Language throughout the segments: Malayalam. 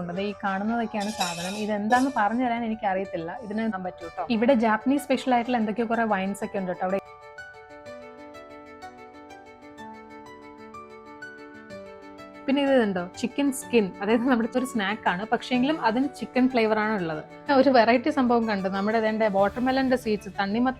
ഉണ്ട് ഈ കാണുന്നതൊക്കെയാണ് സാധനം. ഇത് എന്താന്ന് പറഞ്ഞു തരാൻ എനിക്ക് അറിയത്തില്ല ഇതിന് ഞാൻ പറ്റൂ കേട്ടോ ഇവിടെ ജാപ്പനീസ് സ്പെഷ്യൽ ആയിട്ടുള്ള എന്തൊക്കെയോ കുറെ വൈൻസ് ഒക്കെ ഉണ്ട് കേട്ടോ അവിടെ പിന്നെ ഇത് ഉണ്ടോ ചിക്കൻ സ്കിൻ അതായത് നമ്മുടെ ഒരു സ്നാക്കാണ് പക്ഷേങ്കിലും അതിന് ചിക്കൻ ഫ്ലേവർ ആണ് ഉള്ളത്. ഒരു വെറൈറ്റി സംഭവം കണ്ടു. നമ്മുടെ ഇതിന്റെ വാട്ടർമെലന്റെ seeds തണ്ണിമ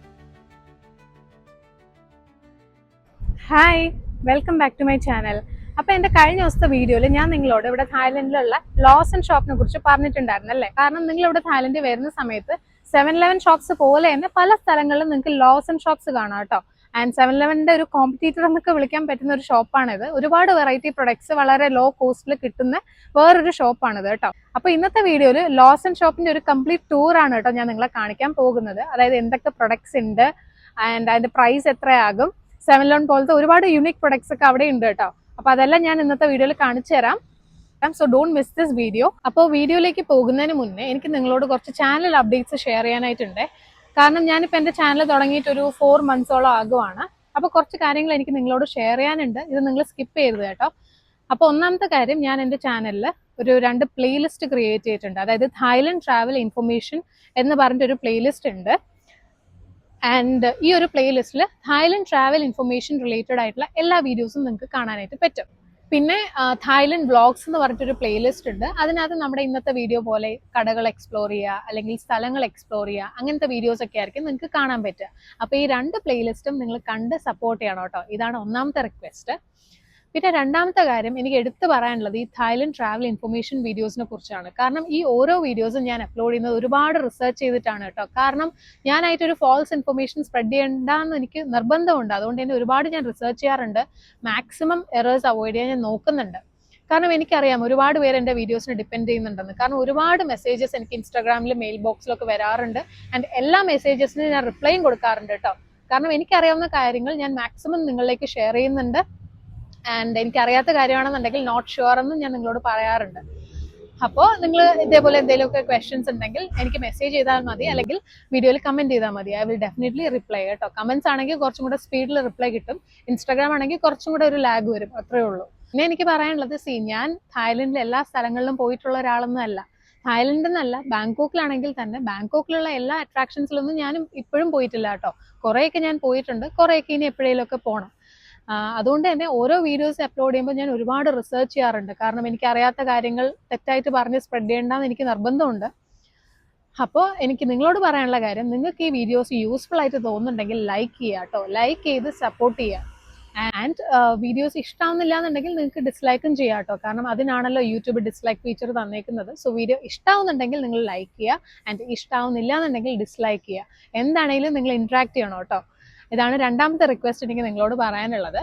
hi welcome back to my channel അപ്പൊ എന്റെ കഴിഞ്ഞ ദിവസത്തെ വീഡിയോയിൽ ഞാൻ നിങ്ങളോട് ഇവിടെ തായ്ലൻഡിലുള്ള ലോസ് ആൻഡ് ഷോപ്പിനെ കുറിച്ച് പറഞ്ഞിട്ടുണ്ടായിരുന്നു അല്ലേ? കാരണം നിങ്ങൾ ഇവിടെ തായ്ലൻഡിൽ വരുന്ന സമയത്ത് സെവൻ ലെവൻ ഷോപ്സ് പോലെ തന്നെ പല സ്ഥലങ്ങളിലും നിങ്ങൾക്ക് ലോസ് ആൻഡ് ഷോപ്സ് കാണാം കേട്ടോ. ആൻഡ് സെവൻ ഇലവന്റെ ഒരു കോമ്പറ്റീറ്റർ എന്നൊക്കെ വിളിക്കാൻ പറ്റുന്ന ഒരു ഷോപ്പാണിത് ഒരുപാട് വെറൈറ്റി പ്രൊഡക്ട്സ് വളരെ ലോ കോസ്റ്റിൽ കിട്ടുന്ന വേറൊരു ഷോപ്പാണിത് കേട്ടോ. അപ്പൊ ഇന്നത്തെ വീഡിയോയിൽ ലോസ് ആൻഡ് ഷോപ്പിന്റെ ഒരു കംപ്ലീറ്റ് ടൂർ ആണ് കേട്ടോ ഞാൻ നിങ്ങളെ കാണിക്കാൻ പോകുന്നത്. അതായത് എന്തൊക്കെ പ്രൊഡക്ട്സ് ഉണ്ട് ആൻഡ് അതിന്റെ പ്രൈസ് എത്രയാകും. സെവൻ ലോൺ പോലത്തെ ഒരുപാട് യുണീക് പ്രൊഡക്ട്സ് ഒക്കെ അവിടെ ഉണ്ട് കേട്ടോ. അപ്പൊ അതെല്ലാം ഞാൻ ഇന്നത്തെ വീഡിയോയിൽ കാണിച്ചു തരാം. So don't miss this video അപ്പോൾ വീഡിയോയിലേക്ക് പോകുന്നതിന് മുന്നേ എനിക്ക് നിങ്ങളോട് കുറച്ച് ചാനൽ അപ്ഡേറ്റ്സ് ഷെയർ ചെയ്യാനായിട്ടുണ്ട്. കാരണം ഞാനിപ്പോൾ എന്റെ ചാനൽ തുടങ്ങിയിട്ട് ഒരു ഫോർ മന്ത്സോളം ആകുവാണ്. അപ്പോൾ കുറച്ച് കാര്യങ്ങൾ എനിക്ക് നിങ്ങളോട് ഷെയർ ചെയ്യാനുണ്ട്. ഇത് നിങ്ങൾ സ്കിപ്പ് ചെയ്തത് കേട്ടോ. അപ്പോൾ ഒന്നാമത്തെ കാര്യം ഞാൻ എന്റെ ചാനലിൽ ഒരു രണ്ട് പ്ലേലിസ്റ്റ് ക്രിയേറ്റ് ചെയ്തിട്ടുണ്ട്. അതായത് തായ്ലൻഡ് ട്രാവൽ ഇൻഫർമേഷൻ എന്ന് പറഞ്ഞിട്ട് ഒരു പ്ലേലിസ്റ്റ് ഉണ്ട്. ആൻഡ് ഈ ഒരു പ്ലേലിസ്റ്റിൽ തായ്ലൻഡ് ട്രാവൽ ഇൻഫർമേഷൻ റിലേറ്റഡ് ആയിട്ടുള്ള എല്ലാ വീഡിയോസും നിങ്ങൾക്ക് കാണാനായിട്ട് പറ്റും. പിന്നെ തായ്ലൻഡ് വ്ളോഗ്സ് എന്ന് പറഞ്ഞിട്ടൊരു പ്ലേലിസ്റ്റ് ഉണ്ട്. അതിനകത്ത് നമ്മുടെ ഇന്നത്തെ വീഡിയോ പോലെ കടകൾ എക്സ്പ്ലോർ ചെയ്യുക അല്ലെങ്കിൽ സ്ഥലങ്ങൾ എക്സ്പ്ലോർ ചെയ്യുക അങ്ങനത്തെ വീഡിയോസ് ഒക്കെ ആയിരിക്കും നിങ്ങൾക്ക് കാണാൻ പറ്റുക. അപ്പോൾ ഈ രണ്ട് പ്ലേലിസ്റ്റും നിങ്ങൾ കണ്ട് സപ്പോർട്ട് ചെയ്യണം കേട്ടോ. ഇതാണ് ഒന്നാമത്തെ റിക്വസ്റ്റ് പിന്നെ രണ്ടാമത്തെ കാര്യം എനിക്ക് എടുത്തു പറയാനുള്ളത് ഈ തായ്ലൻഡ് ട്രാവൽ ഇൻഫർമേഷൻ വീഡിയോസിനെ കുറിച്ചാണ്. കാരണം ഈ ഓരോ വീഡിയോസും ഞാൻ അപ്ലോഡ് ചെയ്യുന്നത് ഒരുപാട് റിസർച്ച് ചെയ്തിട്ടാണ് കേട്ടോ. കാരണം ഞാനായിട്ട് ഒരു ഫോൾസ് ഇൻഫർമേഷൻ സ്പ്രെഡ് ചെയ്യണ്ടെന്ന് എനിക്ക് നിർബന്ധമുണ്ട്. അതുകൊണ്ട് തന്നെ ഒരുപാട് ഞാൻ റിസർച്ച് ചെയ്യാറുണ്ട്. മാക്സിമം എറേഴ്സ് അവോയ്ഡ് ചെയ്യാൻ ഞാൻ നോക്കുന്നുണ്ട്. കാരണം എനിക്കറിയാം ഒരുപാട് പേര് എന്റെ വീഡിയോസിനെ ഡിപ്പെൻഡ് ചെയ്യുന്നുണ്ടെന്ന്. കാരണം ഒരുപാട് മെസ്സേജസ് എനിക്ക് ഇൻസ്റ്റാഗ്രാമിലും മെയിൽ ബോക്സിലൊക്കെ വരാറുണ്ട്. ആൻഡ് എല്ലാ മെസ്സേജസിനും ഞാൻ റിപ്ലൈയും കൊടുക്കാറുണ്ട് കേട്ടോ. കാരണം എനിക്കറിയാവുന്ന കാര്യങ്ങൾ ഞാൻ മാക്സിമം നിങ്ങളിലേക്ക് ഷെയർ ചെയ്യുന്നുണ്ട്. ആൻഡ് എനിക്ക് അറിയാത്ത കാര്യമാണെന്നുണ്ടെങ്കിൽ നോട്ട് ഷുവർ എന്നും ഞാൻ നിങ്ങളോട് പറയാറുണ്ട്. അപ്പോൾ നിങ്ങൾ ഇതേപോലെ എന്തെങ്കിലുമൊക്കെ ക്വസ്റ്റ്യൻസ് ഉണ്ടെങ്കിൽ എനിക്ക് മെസ്സേജ് ചെയ്താൽ മതി. അല്ലെങ്കിൽ വീഡിയോയിൽ കമന്റ് ചെയ്താൽ മതി. ഐ വിൽ ഡെഫിനറ്റ്ലി റിപ്ലൈ കേട്ടോ. കമന്റ്സ് ആണെങ്കിൽ കുറച്ചും കൂടെ സ്പീഡിൽ റിപ്ലൈ കിട്ടും. ഇൻസ്റ്റാഗ്രാം ആണെങ്കിൽ കുറച്ചും കൂടെ ഒരു ലാഗ് വരും. അത്രേ ഉള്ളൂ. പിന്നെ എനിക്ക് പറയാനുള്ളത് സി ഞാൻ തായ്ലൻഡിലെ എല്ലാ സ്ഥലങ്ങളിലും പോയിട്ടുള്ള ഒരാളൊന്നും അല്ല. തായ്ലൻഡ് എന്നല്ല ബാങ്കോക്കിലാണെങ്കിൽ തന്നെ ബാങ്കോക്കിലുള്ള എല്ലാ അട്രാക്ഷൻസിലൊന്നും ഞാനും ഇപ്പോഴും പോയിട്ടില്ല കേട്ടോ. കുറേയൊക്കെ ഞാൻ പോയിട്ടുണ്ട്. കുറേയൊക്കെ ഇനി എപ്പോഴേലൊക്കെ പോകണം അതുകൊണ്ട് തന്നെ ഓരോ വീഡിയോസ് അപ്ലോഡ് ചെയ്യുമ്പോൾ ഞാൻ ഒരുപാട് റിസർച്ച് ചെയ്യാറുണ്ട്. കാരണം എനിക്ക് അറിയാത്ത കാര്യങ്ങൾ തെറ്റായിട്ട് പറഞ്ഞ് സ്പ്രെഡ് ചെയ്യേണ്ടെന്ന് എനിക്ക് നിർബന്ധമുണ്ട്. അപ്പോൾ എനിക്ക് നിങ്ങളോട് പറയാനുള്ള കാര്യം നിങ്ങൾക്ക് ഈ വീഡിയോസ് യൂസ്ഫുൾ ആയിട്ട് തോന്നുന്നുണ്ടെങ്കിൽ ലൈക്ക് ചെയ്യുക കേട്ടോ. ലൈക്ക് ചെയ്ത് സപ്പോർട്ട് ചെയ്യുക. ആൻഡ് വീഡിയോസ് ഇഷ്ടമാവുന്നില്ല എന്നുണ്ടെങ്കിൽ നിങ്ങൾക്ക് ഡിസ്ലൈക്കും ചെയ്യാം കേട്ടോ. കാരണം അതിനാണല്ലോ യൂട്യൂബ് ഡിസ്ലൈക്ക് ഫീച്ചർ തന്നേക്കുന്നത്. സോ വീഡിയോ ഇഷ്ടമാവുന്നുണ്ടെങ്കിൽ നിങ്ങൾ ലൈക്ക് ചെയ്യുക. ആൻഡ് ഇഷ്ടമാവുന്നില്ല എന്നുണ്ടെങ്കിൽ ഡിസ്ലൈക്ക് ചെയ്യുക. എന്താണെങ്കിലും നിങ്ങൾ ഇൻട്രാക്ട് ചെയ്യണം കേട്ടോ. ഇതാണ് രണ്ടാമത്തെ റിക്വസ്റ്റ് എനിക്ക് നിങ്ങളോട് പറയാനുള്ളത്.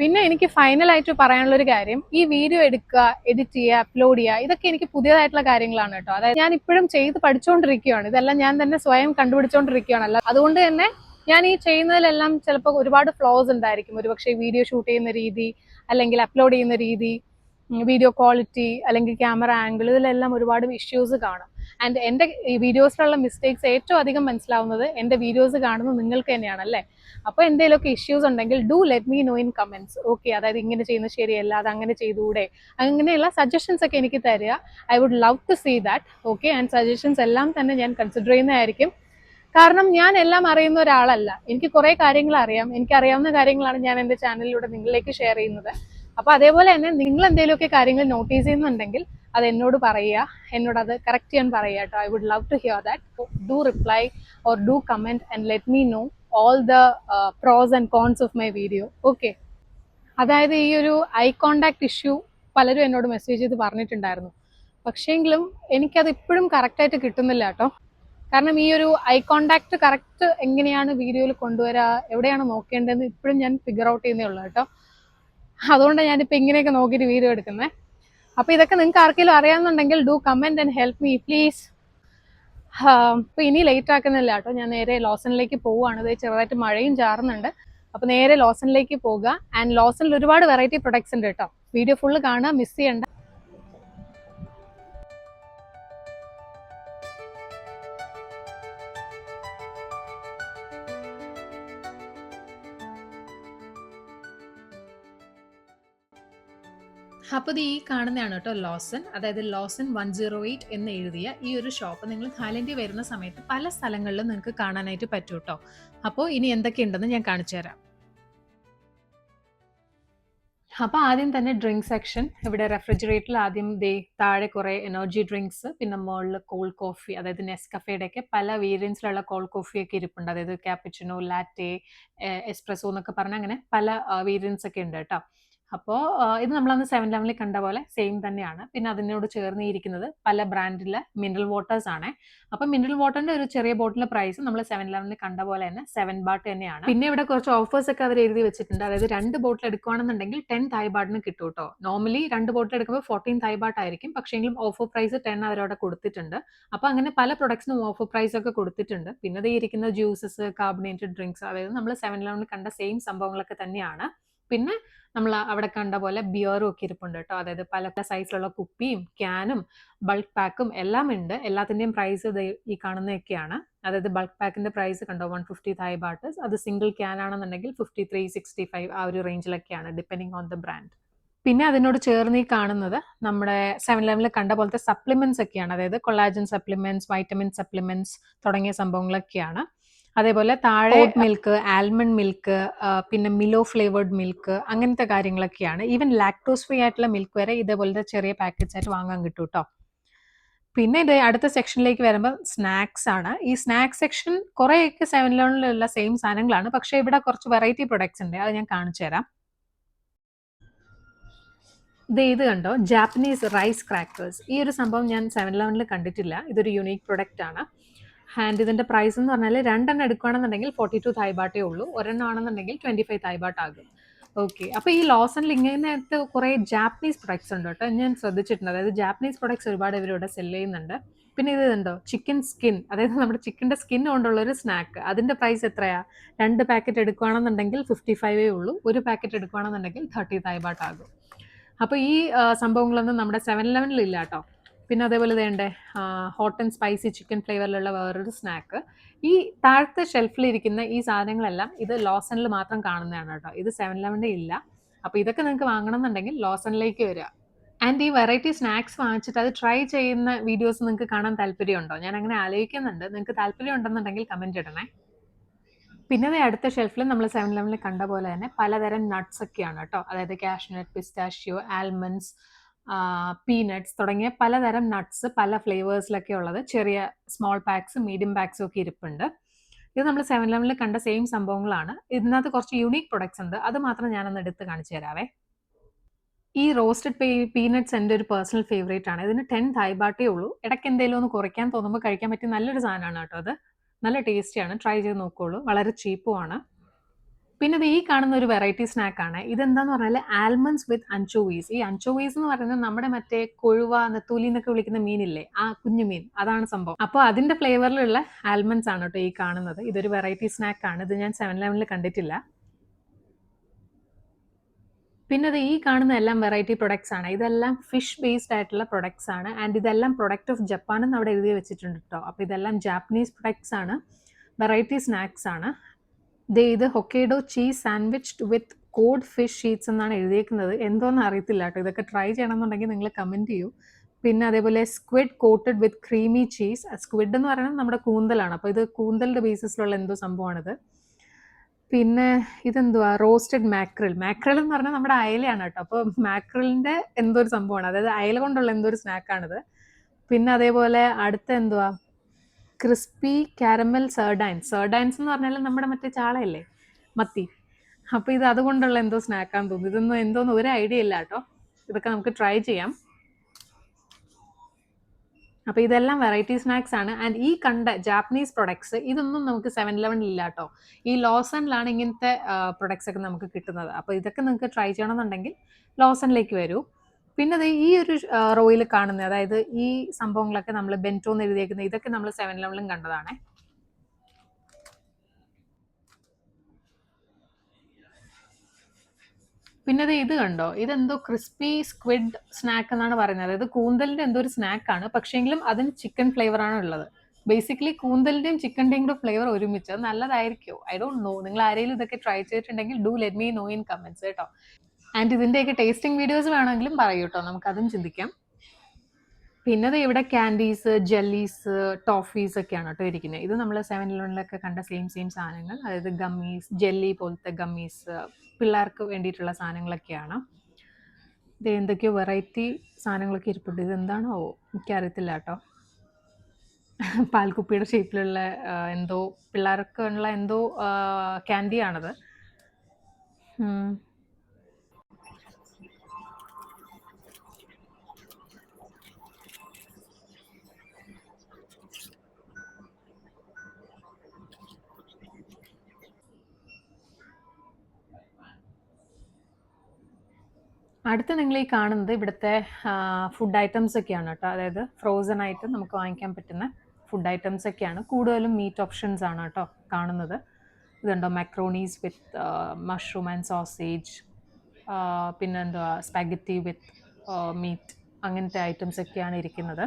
പിന്നെ എനിക്ക് ഫൈനലായിട്ട് പറയാനുള്ള ഒരു കാര്യം ഈ വീഡിയോ എടുക്കുക എഡിറ്റ് ചെയ്യുക അപ്ലോഡ് ചെയ്യുക ഇതൊക്കെ എനിക്ക് പുതിയതായിട്ടുള്ള കാര്യങ്ങളാണ് കേട്ടോ. അതായത് ഞാൻ ഇപ്പോഴും ചെയ്ത് പഠിച്ചുകൊണ്ടിരിക്കുകയാണ് ഇതെല്ലാം ഞാൻ തന്നെ സ്വയം കണ്ടുപിടിച്ചുകൊണ്ടിരിക്കുകയാണല്ലോ അതുകൊണ്ട് തന്നെ ഞാൻ ഈ ചെയ്യുന്നതിലെല്ലാം ചിലപ്പോൾ ഒരുപാട് ഫ്ലോസ് ഉണ്ടായിരിക്കും. ഒരുപക്ഷെ വീഡിയോ ഷൂട്ട് ചെയ്യുന്ന രീതി അല്ലെങ്കിൽ അപ്ലോഡ് ചെയ്യുന്ന രീതി വീഡിയോ ക്വാളിറ്റി അല്ലെങ്കിൽ ക്യാമറ ആംഗിൾ ഇതിലെല്ലാം ഒരുപാട് ഇഷ്യൂസ് കാണും. ആൻഡ് എന്റെ ഈ വീഡിയോസിലുള്ള മിസ്റ്റേക്സ് ഏറ്റവും അധികം മനസ്സിലാവുന്നത് എന്റെ വീഡിയോസ് കാണുന്നത് നിങ്ങൾക്ക് തന്നെയാണ് അല്ലേ? അപ്പോൾ എന്തെങ്കിലുമൊക്കെ ഇഷ്യൂസ് ഉണ്ടെങ്കിൽ do let me know in comments okay അതായത് ഇങ്ങനെ ചെയ്യുന്നത് ശരിയല്ല അത് അങ്ങനെ ചെയ്തുകൂടെ? അങ്ങനെയുള്ള സജഷൻസ് ഒക്കെ എനിക്ക് തരിക. I would love to see that okay and suggestions എല്ലാം തന്നെ ഞാൻ കൺസിഡർ ചെയ്യുന്നതായിരിക്കും. കാരണം ഞാൻ എല്ലാം അറിയുന്ന ഒരാളല്ല. എനിക്ക് കുറേ കാര്യങ്ങൾ അറിയാം. എനിക്ക് അറിയാവുന്ന കാര്യങ്ങളാണ് ഞാൻ എന്റെ ചാനലിലൂടെ നിങ്ങളിലേക്ക് ഷെയർ ചെയ്യുന്നത്. അപ്പോൾ അതേപോലെ തന്നെ നിങ്ങൾ എന്തെങ്കിലുമൊക്കെ കാര്യങ്ങൾ നോട്ടീസ് ചെയ്യുന്നുണ്ടെങ്കിൽ അത് എന്നോട് പറയുക. എന്നോട് അത് കറക്റ്റ് ചെയ്യാൻ പറയുക കേട്ടോ I would love to hear that do reply or do comment and let me know all the pros and cons of my video okay അതായത് ഈ ഒരു ഐ കോണ്ടാക്ട് ഇഷ്യൂ പലരും എന്നോട് മെസ്സേജ് ചെയ്ത് പറഞ്ഞിട്ടുണ്ടായിരുന്നു. പക്ഷേങ്കിലും എനിക്കത് ഇപ്പോഴും കറക്റ്റായിട്ട് കിട്ടുന്നില്ല കേട്ടോ കാരണം ഈ ഒരു ഐ കോണ്ടാക്ട് കറക്റ്റ് എങ്ങനെയാണ് വീഡിയോയിൽ കൊണ്ടുവരാ എവിടെയാണ് നോക്കേണ്ടതെന്ന് ഇപ്പോഴും ഞാൻ ഫിഗർ ഔട്ട് ചെയ്യുന്നേ ഉള്ളൂ കേട്ടോ അതുകൊണ്ടാണ് ഞാനിപ്പോൾ ഇങ്ങനെയൊക്കെ നോക്കിയിട്ട് വീഡിയോ എടുക്കുന്നത് അപ്പോൾ ഇതൊക്കെ നിങ്ങൾക്ക് ആർക്കെങ്കിലും അറിയാമെന്നുണ്ടെങ്കിൽ do comment and help me please. അപ്പോൾ ഇനി ലേറ്റ് ആക്കുന്നില്ല കേട്ടോ. ഞാൻ നേരെ ലോസണിലേക്ക് പോവുകയാണ്. ഇത് ചെറുതായിട്ട് മഴയും ചാറുന്നുണ്ട്. അപ്പോൾ നേരെ ലോസണിലേക്ക് പോകുക ആൻഡ് ലോസണിൽ ഒരുപാട് വെറൈറ്റി പ്രൊഡക്ട്സ് ഉണ്ട് കേട്ടോ. വീഡിയോ ഫുള്ള് കാണുക മിസ് ചെയ്യണ്ട. അപ്പോൾ ഇത് ഈ കാണുന്നതാണ് കേട്ടോ ലോസൺ അതായത് ലോസൺ വൺ സീറോ എയ്റ്റ് എന്ന് എഴുതിയ ഈ ഒരു ഷോപ്പ് നിങ്ങൾ തായ്ലൻഡിൽ വരുന്ന സമയത്ത് പല സ്ഥലങ്ങളിലും നിങ്ങൾക്ക് കാണാനായിട്ട് പറ്റും കേട്ടോ അപ്പോൾ ഇനി എന്തൊക്കെയുണ്ടെന്ന് ഞാൻ കാണിച്ചു തരാം. അപ്പോൾ ആദ്യം തന്നെ ഡ്രിങ്ക് സെക്ഷൻ ഇവിടെ റെഫ്രിജറേറ്ററിൽ ആദ്യം ദേ താഴെ കുറേ എനർജി ഡ്രിങ്ക്സ് പിന്നെ മുകളിൽ കോൾഡ് കോഫി അതായത് നെസ്കഫയുടെ ഒക്കെ പല വേരിയൻസിലുള്ള കോൾഡ് കോഫിയൊക്കെ ഇരിപ്പുണ്ട്. അതായത് ക്യാപ്പിച്ചിനോ ലാറ്റെ എസ്പ്രസോ എന്നൊക്കെ പറഞ്ഞ അങ്ങനെ പല വേരിയൻസ് ഒക്കെ ഉണ്ട് കേട്ടോ. അപ്പോൾ ഇത് നമ്മളന്ന് സെവൻ ലെവനിൽ കണ്ട പോലെ സെയിം തന്നെയാണ്. പിന്നെ അതിനോട് ചേർന്ന് ഇരിക്കുന്നത് പല ബ്രാൻഡിലെ മിനറൽ വാട്ടേഴ്സ് ആണ്. അപ്പോൾ മിനറൽ വാട്ടറിന്റെ ഒരു ചെറിയ ബോട്ടിലെ പ്രൈസ് നമ്മൾ സെവൻ ലെവനിൽ കണ്ട പോലെ തന്നെ സെവൻ ബാട്ട് തന്നെയാണ്. പിന്നെ ഇവിടെ കുറച്ച് ഓഫേഴ്സ് ഒക്കെ അവർ എഴുതി വെച്ചിട്ടുണ്ട്. അതായത് രണ്ട് ബോട്ടിൽ എടുക്കുകയാണെന്നുണ്ടെങ്കിൽ ടെൻ തായ് ബാട്ടിന് കിട്ടും കേട്ടോ നോർമലി രണ്ട് ബോട്ടിൽ എടുക്കുമ്പോൾ ഫോർട്ടീൻ തായ് ബാട്ട് ആയിരിക്കും. പക്ഷേങ്കിലും ഓഫർ പ്രൈസ് ടെൻ അവരവിടെ കൊടുത്തിട്ടുണ്ട്. അപ്പോൾ അങ്ങനെ പല പ്രൊഡക്ട്സിനും ഓഫർ പ്രൈസ് ഒക്കെ കൊടുത്തിട്ടുണ്ട്. പിന്നെ ഇരിക്കുന്ന ജ്യൂസസ് കാർബണേറ്റഡ് ഡ്രിങ്ക്സ് അതായത് നമ്മൾ സെവൻ ലെവനിൽ കണ്ട സെയിം സംഭവങ്ങളൊക്കെ തന്നെയാണ്. പിന്നെ നമ്മൾ അവിടെ കണ്ട പോലെ ബിയറും ഒക്കെ ഇരിപ്പുണ്ട് കേട്ടോ. അതായത് പല പല സൈസിലുള്ള കുപ്പിയും ക്യാനും ബൾക്ക് പാക്കും എല്ലാം ഉണ്ട്. എല്ലാത്തിന്റെയും പ്രൈസ് ഈ കാണുന്നതൊക്കെയാണ്. അതായത് ബൾക്ക് പാക്കിന്റെ പ്രൈസ് കണ്ടോ? വൺ ഫിഫ്റ്റി തായ് ബാട്ടേഴ്സ് അത് സിംഗിൾ ക്യാൻ ആണെന്നുണ്ടെങ്കിൽ ഫിഫ്റ്റി ത്രീ സിക്സ്റ്റി ഫൈവ് ആ ഒരു റേഞ്ചിലൊക്കെയാണ് ഡിപ്പെൻഡിങ് ഓൺ ദ ബ്രാൻഡ് പിന്നെ അതിനോട് ചേർന്ന് ഈ കാണുന്നത് നമ്മുടെ സെവൻ ലെവനിൽ കണ്ട പോലത്തെ സപ്ലിമെന്റ്സ് ഒക്കെയാണ്. അതായത് കൊളാജൻ സപ്ലിമെന്റ്സ് വൈറ്റമിൻ സപ്ലിമെന്റ്സ് തുടങ്ങിയ സംഭവങ്ങളൊക്കെയാണ്. അതേപോലെ താഴെ മിൽക്ക് ആൽമണ്ട് മിൽക്ക് പിന്നെ മിലോ ഫ്ലേവേർഡ് മിൽക്ക് അങ്ങനത്തെ കാര്യങ്ങളൊക്കെയാണ്. ഈവൻ ലാക്ടോസ് ഫ്രീ ആയിട്ടുള്ള മിൽക്ക് വരെ ഇതേപോലത്തെ ചെറിയ പാക്കറ്റ്സ് ആയിട്ട് വാങ്ങാൻ കിട്ടും കേട്ടോ പിന്നെ ഇത് അടുത്ത സെക്ഷനിലേക്ക് വരുമ്പോൾ സ്നാക്സ് ആണ്. ഈ സ്നാക്സ് സെക്ഷൻ കുറേയൊക്കെ സെവൻ ലെവനിലുള്ള സെയിം സാധനങ്ങളാണ്. പക്ഷേ ഇവിടെ കുറച്ച് വെറൈറ്റി പ്രൊഡക്ട്സ് ഉണ്ട്. അത് ഞാൻ കാണിച്ചു തരാം. ഇത് ഇത് കണ്ടോ? ജാപ്പനീസ് റൈസ് ക്രാക്കേഴ്സ് ഈ ഒരു സംഭവം ഞാൻ സെവൻ ലെവനിൽ കണ്ടിട്ടില്ല. ഇതൊരു യുണീക്ക് പ്രൊഡക്റ്റ് ആണ്. ആൻഡ് ഇതിന്റെ പ്രൈസ് എന്ന് പറഞ്ഞാൽ രണ്ടെണ്ണം എടുക്കുകയാണെന്നുണ്ടെങ്കിൽ ഫോർട്ടി ടു തായ്ബാട്ടേ ഉള്ളൂ. ഒരെണ്ണം ആണെന്നുണ്ടെങ്കിൽ ട്വന്റി ഫൈവ് തായ്ബാട്ട് ആകും. ഓക്കെ അപ്പോൾ ഈ ലോസണിൽ ഇങ്ങനത്തെ കുറേ ജാപ്പനീസ് പ്രൊഡക്ട്സ് ഉണ്ട് കേട്ടോ. ഞാൻ ശ്രദ്ധിച്ചിട്ടുണ്ട്. അതായത് ജാപ്പനീസ് പ്രൊഡക്ട്സ് ഒരുപാട് ഇവരിവിടെ സെല്ല് ചെയ്യുന്നുണ്ട്. പിന്നെ ഇത് ഉണ്ടോ ചിക്കൻ സ്കിൻ അതായത് നമ്മുടെ ചിക്കന്റെ സ്കിൻ കൊണ്ടുള്ള ഒരു സ്നാക്ക് അതിന്റെ പ്രൈസ് എത്രയാ? രണ്ട് പാക്കറ്റ് എടുക്കുകയാണെന്നുണ്ടെങ്കിൽ ഫിഫ്റ്റി ഫൈവേ ഉള്ളൂ. ഒരു പാക്കറ്റ് എടുക്കുകയാണെന്നുണ്ടെങ്കിൽ തേർട്ടി തായ്ബാട്ട് ആകും. അപ്പോൾ ഈ സംഭവങ്ങളൊന്നും നമ്മുടെ സെവൻ ലെവനിൽ ഇല്ല കേട്ടോ. പിന്നെ അതേപോലെ വേണ്ടേ ഹോട്ട് ആൻഡ് സ്പൈസി ചിക്കൻ ഫ്ലേവറിലുള്ള വേറൊരു സ്നാക്ക് ഈ താഴത്തെ ഷെൽഫിലിരിക്കുന്ന ഈ സാധനങ്ങളെല്ലാം ഇത് ലോസണിൽ മാത്രം കാണുന്നതാണ് കേട്ടോ. ഇത് സെവൻ ലെവന്റെ ഇല്ല. അപ്പോൾ ഇതൊക്കെ നിങ്ങൾക്ക് വാങ്ങണം എന്നുണ്ടെങ്കിൽ ലോസണിലേക്ക് വരിക ആൻഡ് ഈ വെറൈറ്റി സ്നാക്സ് വാങ്ങിച്ചിട്ട് അത് ട്രൈ ചെയ്യുന്ന വീഡിയോസ് നിങ്ങൾക്ക് കാണാൻ താല്പര്യമുണ്ടോ? ഞാൻ അങ്ങനെ ആലോചിക്കുന്നുണ്ട്. നിങ്ങൾക്ക് താല്പര്യം ഉണ്ടെന്നുണ്ടെങ്കിൽ കമന്റ് ഇടണേ. പിന്നെ അടുത്ത ഷെൽഫിൽ നമ്മൾ സെവൻ ലെവനിൽ കണ്ട പോലെ തന്നെ പലതരം നട്ട്സ് ഒക്കെയാണ് കേട്ടോ. അതായത് കാഷ്നട്ട് പിസ്റ്റാഷ്യോ ആൽമണ്ട്സ് പീനട്ട്സ് തുടങ്ങിയ പലതരം നട്ട്സ് പല ഫ്ലേവേഴ്സിലൊക്കെ ഉള്ളത്. ചെറിയ സ്മോൾ പാക്സ് മീഡിയം പാക്സും ഒക്കെ ഇരിപ്പുണ്ട്. ഇത് നമ്മൾ സെവൻ ലെവനിൽ കണ്ട സെയിം സംഭവങ്ങളാണ്. ഇതിനകത്ത് കുറച്ച് യുണീക് പ്രൊഡക്ട്സ് ഉണ്ട്. അത് മാത്രം ഞാനൊന്ന് എടുത്ത് കാണിച്ചു തരാവേ. ഈ റോസ്റ്റഡ് പീ പീനട്ട്സ് എന്റെ ഒരു പേഴ്സണൽ ഫേവറേറ്റ് ആണ്. ഇതിന് ടെൻ തായ്ബാട്ടേ ഉള്ളൂ. ഇടയ്ക്ക് എന്തെങ്കിലും ഒന്ന് കുറയ്ക്കാൻ തോന്നുമ്പോൾ കഴിക്കാൻ പറ്റിയ നല്ലൊരു സാധനമാണ് കേട്ടോ അത്. നല്ല ടേസ്റ്റിയാണ് ട്രൈ ചെയ്ത് നോക്കുള്ളൂ വളരെ ചീപ്പുമാണ് പിന്നെ ഇത് ഈ കാണുന്ന ഒരു വെറൈറ്റി സ്നാക്ക് ആണ്. ഇതെന്താന്ന് പറഞ്ഞാൽ ആൽമണ്ട്സ് വിത്ത് അഞ്ചോവീസ് ഈ അഞ്ചോവീസ് എന്ന് പറയുന്നത് നമ്മുടെ മറ്റേ കൊഴുവ നെത്തൂലി എന്നൊക്കെ വിളിക്കുന്ന മീനില്ലേ? ആ കുഞ്ഞുമീൻ അതാണ് സംഭവം. അപ്പോൾ അതിന്റെ ഫ്ലേവറിലുള്ള ആൽമണ്ട്സ് ആണ് കേട്ടോ ഈ കാണുന്നത്. ഇതൊരു വെറൈറ്റി സ്നാക്ക് ആണ്. ഇത് ഞാൻ സെവൻ ലെവനിൽ കണ്ടിട്ടില്ല. പിന്നെ അത് ഈ കാണുന്ന എല്ലാം വെറൈറ്റി പ്രൊഡക്ട്സ് ആണ്. ഇതെല്ലാം ഫിഷ് ബേസ്ഡ് ആയിട്ടുള്ള പ്രൊഡക്ട്സ് ആണ്. ആൻഡ് ഇതെല്ലാം പ്രൊഡക്റ്റ് ഓഫ് ജപ്പാൻ എന്ന് അവിടെ എഴുതി വെച്ചിട്ടുണ്ട് കേട്ടോ. അപ്പോൾ ഇതെല്ലാം ജാപ്പനീസ് പ്രൊഡക്ട്സ് ആണ്. വെറൈറ്റി സ്നാക്സ് ആണ്. ദേ ഇത് Hokkaido cheese sandwiched with cod fish sheets എന്നാണ് എഴുതിയേക്കുന്നത്. എന്തോന്ന് അറിയത്തില്ല കേട്ടോ. ഇതൊക്കെ ട്രൈ ചെയ്യണമെന്നുണ്ടെങ്കിൽ നിങ്ങൾ കമന്റ് ചെയ്യൂ. പിന്നെ അതേപോലെ squid coated with creamy cheese. Squid എന്ന് പറയുന്നത് നമ്മുടെ കൂന്തലാണ്. അപ്പോൾ ഇത് കൂന്തലിന്റെ ബേസിസിലുള്ള എന്തോ സംഭവമാണിത്. പിന്നെ ഇതെന്തുവാ? റോസ്റ്റഡ് മാക്രിൽ. മാക്രിൽ എന്ന് പറഞ്ഞാൽ നമ്മുടെ അയലയാണ് കേട്ടോ. അപ്പോൾ മാക്രിലിന്റെ എന്തോ ഒരു സംഭവമാണ്. അതായത് അയല കൊണ്ടുള്ള എന്തോ ഒരു സ്നാക്കാണിത്. പിന്നെ അതേപോലെ അടുത്ത എന്തുവാ? ക്രിസ്പി കാരമൽ സർഡൈൻസ് സർഡൈൻസ് എന്ന് പറഞ്ഞാൽ നമ്മുടെ മറ്റേ ചാളയല്ലേ? മത്തി. അപ്പോൾ ഇത് അതുകൊണ്ടുള്ള എന്തോ സ്നാക്കാന്ന് തോന്നുന്നു. ഇതൊന്നും എന്തോന്ന് ഒരു ഐഡിയ ഇല്ല കേട്ടോ. ഇതൊക്കെ നമുക്ക് ട്രൈ ചെയ്യാം. അപ്പോൾ ഇതെല്ലാം വെറൈറ്റി സ്നാക്സ് ആണ്. ആൻഡ് ഈ കണ്ട ജാപ്പനീസ് പ്രൊഡക്ട്സ് ഇതൊന്നും നമുക്ക് സെവൻ ഇലവനിൽ ഇല്ല കേട്ടോ. ഈ ലോസണിലാണ് ഇങ്ങനത്തെ പ്രൊഡക്ട്സ് ഒക്കെ നമുക്ക് കിട്ടുന്നത്. അപ്പോൾ ഇതൊക്കെ നിങ്ങൾക്ക് ട്രൈ ചെയ്യണമെന്നുണ്ടെങ്കിൽ ലോസണിലേക്ക് വരൂ. പിന്നെ അത് ഈ ഒരു റോയിൽ കാണുന്ന അതായത് ഈ സംഭവങ്ങളൊക്കെ നമ്മൾ ബെന്റോ എന്ന് എഴുതിയേക്കുന്നത് ഇതൊക്കെ നമ്മൾ സെവൻ ലെവലും കണ്ടതാണ്. പിന്നെ അത് ഇത് കണ്ടോ? ഇതെന്തോ ക്രിസ്പി സ്ക്വിഡ് സ്നാക്ക് എന്നാണ് പറയുന്നത്. അതായത് കൂന്തലിന്റെ എന്തോ ഒരു സ്നാക്കാണ് പക്ഷേങ്കിലും അതിന് ചിക്കൻ ഫ്ലേവർ ആണ് ഉള്ളത്. ബേസിക്കലി കൂന്തലിന്റെയും ചിക്കന്റെയും കൂടെ ഫ്ലേവർ ഒരുമിച്ച് നല്ലതായിരിക്കും? I don't know. നിങ്ങൾ ആരെങ്കിലും ഇതൊക്കെ ട്രൈ ചെയ്തിട്ടുണ്ടെങ്കിൽ do let me know in comments കേട്ടോ. ആൻഡ് ഇതിന്റെയൊക്കെ ടേസ്റ്റിംഗ് വീഡിയോസ് വേണമെങ്കിലും പറയൂ കേട്ടോ നമുക്കതും ചിന്തിക്കാം. പിന്നെ ഇവിടെ ക്യാൻഡീസ് ജെല്ലീസ് ടോഫീസ് ഒക്കെയാണ് കേട്ടോ ഇരിക്കുന്നത് ഇത് നമ്മൾ സെവൻ ഇലവനിലൊക്കെ കണ്ട സെയിം സെയിം സാധനങ്ങൾ. അതായത് ഗമ്മീസ് ജെല്ലി പോലത്തെ ഗമ്മീസ് പിള്ളേർക്ക് വേണ്ടിയിട്ടുള്ള സാധനങ്ങളൊക്കെയാണ്. ഇത് എന്തൊക്കെയോ വെറൈറ്റി സാധനങ്ങളൊക്കെ ഇരിപ്പുണ്ട്. ഇത് എന്താണോ എനിക്കറിയത്തില്ല കേട്ടോ പാൽക്കുപ്പിയുടെ ഷേപ്പിലുള്ള എന്തോ പിള്ളേർക്കുള്ള എന്തോ ക്യാൻഡിയാണത് അടുത്ത് നിങ്ങൾ ഈ കാണുന്നത് ഇവിടുത്തെ ഫുഡ് ഐറ്റംസ് ഒക്കെയാണ് കേട്ടോ. അതായത് ഫ്രോസൺ ആയിട്ട് നമുക്ക് വാങ്ങിക്കാൻ പറ്റുന്ന ഫുഡ് ഐറ്റംസ് ഒക്കെയാണ്. കൂടുതലും മീറ്റ് ഓപ്ഷൻസ് ആണ് കേട്ടോ കാണുന്നത്. ഇതുണ്ടോ macaronis with mushroom and sausage പിന്നെന്തുവാ സ്പാഗറ്റി വിത്ത് മീറ്റ് അങ്ങനത്തെ ഐറ്റംസ് ഒക്കെയാണ് ഇരിക്കുന്നത്.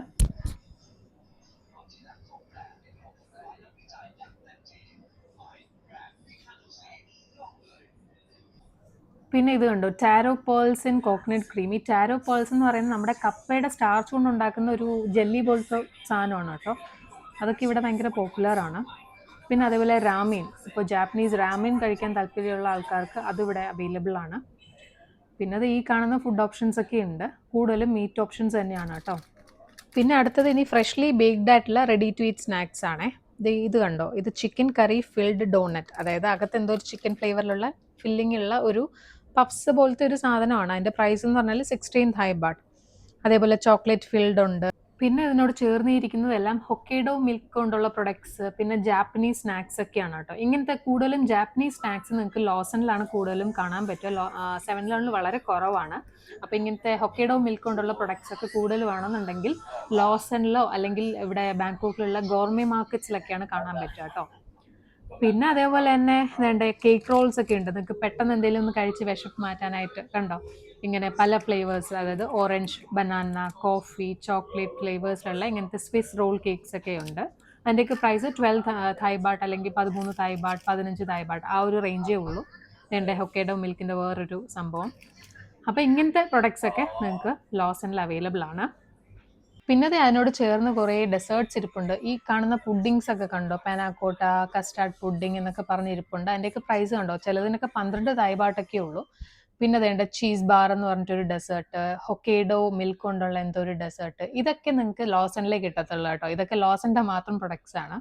പിന്നെ ഇത് കണ്ടോ? Taro pearls in coconut cream ഈ ടാരോ പേൾസ് എന്ന് പറയുന്നത് നമ്മുടെ കപ്പയുടെ സ്റ്റാർച്ച് കൊണ്ട് ഉണ്ടാക്കുന്ന ഒരു ജെല്ലി പോലത്തെ സാധനമാണ് കേട്ടോ. അതൊക്കെ ഇവിടെ ഭയങ്കര പോപ്പുലറാണ് പിന്നെ അതേപോലെ രാമീൻ ഇപ്പോൾ ജാപ്പനീസ് രാമീൻ കഴിക്കാൻ താല്പര്യമുള്ള ആൾക്കാർക്ക് അതിവിടെ അവൈലബിൾ ആണ്. പിന്നെ അത് ഈ കാണുന്ന ഫുഡ് ഓപ്ഷൻസ് ഒക്കെ ഉണ്ട്. കൂടുതലും മീറ്റ് ഓപ്ഷൻസ് തന്നെയാണ് കേട്ടോ. പിന്നെ അടുത്തത് ഇനി ഫ്രഷ്ലി ബേക്ക്ഡ് ആയിട്ടുള്ള റെഡി ടു ഈറ്റ് സ്നാക്സ് ആണേ. ഇത് ഇത് കണ്ടോ? ഇത് ചിക്കൻ കറി ഫിൽഡ് ഡോണറ്റ് അതായത് അകത്ത് എന്തോ ഒരു ചിക്കൻ ഫ്ലേവറിലുള്ള ഫില്ലിംഗ് ഉള്ള ഒരു പഫ്സ് പോലത്തെ ഒരു സാധനമാണ്. അതിന്റെ പ്രൈസ് എന്ന് പറഞ്ഞാൽ സിക്സ്റ്റീൻ ഹൈ ബാട്ട് അതേപോലെ ചോക്ലേറ്റ് ഫിൽഡ് ഉണ്ട്. പിന്നെ ഇതിനോട് ചേർന്നിരിക്കുന്നതെല്ലാം ഹൊക്കേഡോ മിൽക്ക് കൊണ്ടുള്ള പ്രൊഡക്ട്സ് പിന്നെ ജാപ്പനീസ് സ്നാക്സ് ഒക്കെയാണ് കേട്ടോ. ഇങ്ങനത്തെ കൂടുതലും ജാപ്പനീസ് സ്നാക്സ് നിങ്ങൾക്ക് ലോസണിലാണ് കൂടുതലും കാണാൻ പറ്റുക. സെവൻ ലെവനിൽ വളരെ കുറവാണ്. അപ്പോൾ ഇങ്ങനത്തെ ഹൊക്കേഡോ മിൽക്ക് കൊണ്ടുള്ള പ്രൊഡക്ട്സ് ഒക്കെ കൂടുതൽ വേണമെന്നുണ്ടെങ്കിൽ ലോസണിലോ അല്ലെങ്കിൽ ഇവിടെ ബാങ്കോക്കിലുള്ള ഗോർമി മാർക്കറ്റ്സിലൊക്കെയാണ് കാണാൻ പറ്റുക കേട്ടോ. പിന്നെ അതേപോലെ തന്നെ വേണ്ട കേക്ക് റോൾസ് ഒക്കെ ഉണ്ട്. നിങ്ങൾക്ക് പെട്ടെന്ന് എന്തെങ്കിലും ഒന്ന് കഴിച്ച് വിശപ്പ് മാറ്റാനായിട്ട് കണ്ടോ? ഇങ്ങനെ പല ഫ്ലേവേഴ്സ് അതായത് ഓറഞ്ച് ബനാന കോഫി ചോക്ലേറ്റ് ഫ്ലേവേഴ്സിലുള്ള ഇങ്ങനത്തെ സ്വിസ് റോൾ കേക്ക്സ് ഒക്കെ ഉണ്ട്. അതിന്റെയൊക്കെ പ്രൈസ് ട്വൽവ് തൈബാട്ട് അല്ലെങ്കിൽ പതിമൂന്ന് തൈബാട്ട് പതിനഞ്ച് തൈബാട്ട് ആ ഒരു റേഞ്ചേ ഉള്ളൂ. എന്റെ ഹൊക്കേഡോ മിൽക്കിന്റെ വേറൊരു സംഭവം. അപ്പോൾ ഇങ്ങനത്തെ പ്രൊഡക്ട്സ് ഒക്കെ നിങ്ങൾക്ക് ലോസണിൽ അവൈലബിൾ ആണ്. പിന്നെ ദേ അതിനോട് ചേർന്ന് കുറേ ഡെസേർട്ട്സ് ഇരിപ്പുണ്ട്. ഈ കാണുന്ന പുഡിങ്സ് ഒക്കെ കണ്ടോ? പാനാക്കോട്ട കസ്റ്റാർഡ് പുഡിംഗ് എന്നൊക്കെ പറഞ്ഞ് ഇരിപ്പുണ്ട്. അതിന്റെയൊക്കെ പ്രൈസ് കണ്ടോ? ചിലതിനൊക്കെ പന്ത്രണ്ട് തായ്പാട്ടൊക്കെ ഉള്ളൂ. പിന്നെ വേണ്ട ചീസ് ബാർ എന്ന് പറഞ്ഞിട്ടൊരു ഡെസേർട്ട് ഹൊക്കേഡോ മിൽക്ക് കൊണ്ടുള്ള എന്തോ ഒരു ഡെസേർട്ട് ഇതൊക്കെ നിങ്ങൾക്ക് ലോസണിലേക്ക് കിട്ടത്തുള്ളൂ കേട്ടോ. ഇതൊക്കെ ലോസന്റെ മാത്രം പ്രൊഡക്ട്സ് ആണ്.